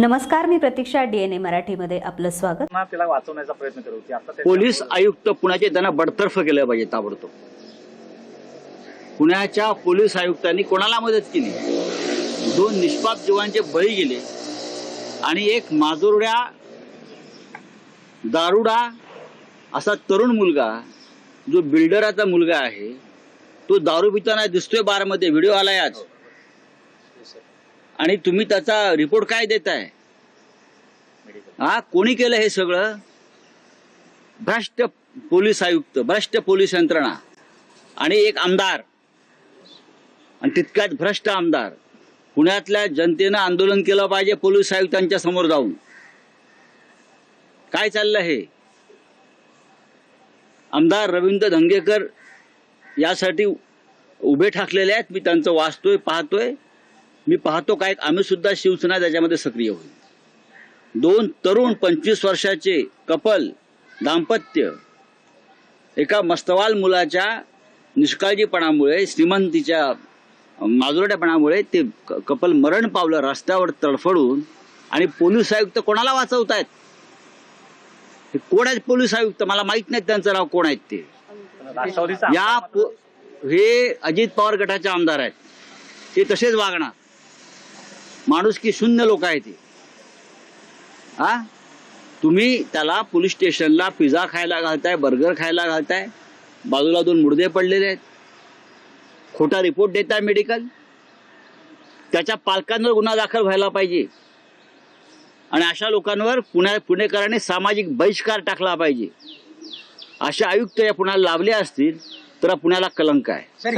नमस्कार मी प्रतीक्षा डीएनए मराठीमध्ये आपलं स्वागत. तिला वाचवण्याचा प्रयत्न त्याच्या- पोलीस आयुक्त पुण्याचे त्यांना बडतर्फ केलं पाहिजे ताबडतोब. पुण्याच्या पोलीस आयुक्तांनी कोणाला मदत केली? दोन निष्पाप जीवांचे बळी गेले आणि एक माजुरड्या दारुडा असा तरुण मुलगा जो बिल्डराचा मुलगा आहे तो दारू पिताना दिसतोय बारमध्ये. व्हिडिओ आलाय आज. आणि तुम्ही त्याचा रिपोर्ट काय देताय? हा कोणी केलं हे सगळं? भ्रष्ट पोलीस आयुक्त भ्रष्ट पोलीस यंत्रणा आणि एक आमदार. आणि तितक्यात भ्रष्ट आमदार. पुण्यातल्या जनतेनं आंदोलन केलं पाहिजे पोलीस आयुक्तांच्या समोर जाऊन. काय चाललं हे? आमदार रवींद्र धंगेकर यासाठी उभे ठाकलेले आहेत. मी त्यांचं वाचतोय पाहतोय. मी पाहतो काय आम्ही सुद्धा शिवसेना त्याच्यामध्ये सक्रिय होईल. दोन तरुण पंचवीस वर्षाचे कपल दाम्पत्य एका मस्तवाल मुलाच्या निष्काळजीपणामुळे श्रीमंतीच्या माजुरट्यापणामुळे ते कपल मरण पावलं रस्त्यावर तडफडून आणि पोलीस आयुक्त कोणाला वाचवतायत? हे कोण आहेत पोलीस आयुक्त? मला माहीत नाही त्यांचं नाव कोण आहेत ते. या हे अजित पवार गटाचे आमदार आहेत. ते तसेच वागणार. माणूस की शून्य लोक आहेत ते हा तुम्ही त्याला पोलीस स्टेशनला पिझ्झा खायला घालताय बर्गर खायला घालताय बाजूला दोन मुर्दे पडलेले आहेत. खोटा रिपोर्ट देताय मेडिकल. त्याच्या पालकांवर गुन्हा दाखल व्हायला पाहिजे. आणि अशा लोकांवर पुण्या पुणेकरांनी सामाजिक बहिष्कार टाकला पाहिजे. असे आयुक्त या पुण्याला लाभले असतील तर पुण्याला कलंक आहे.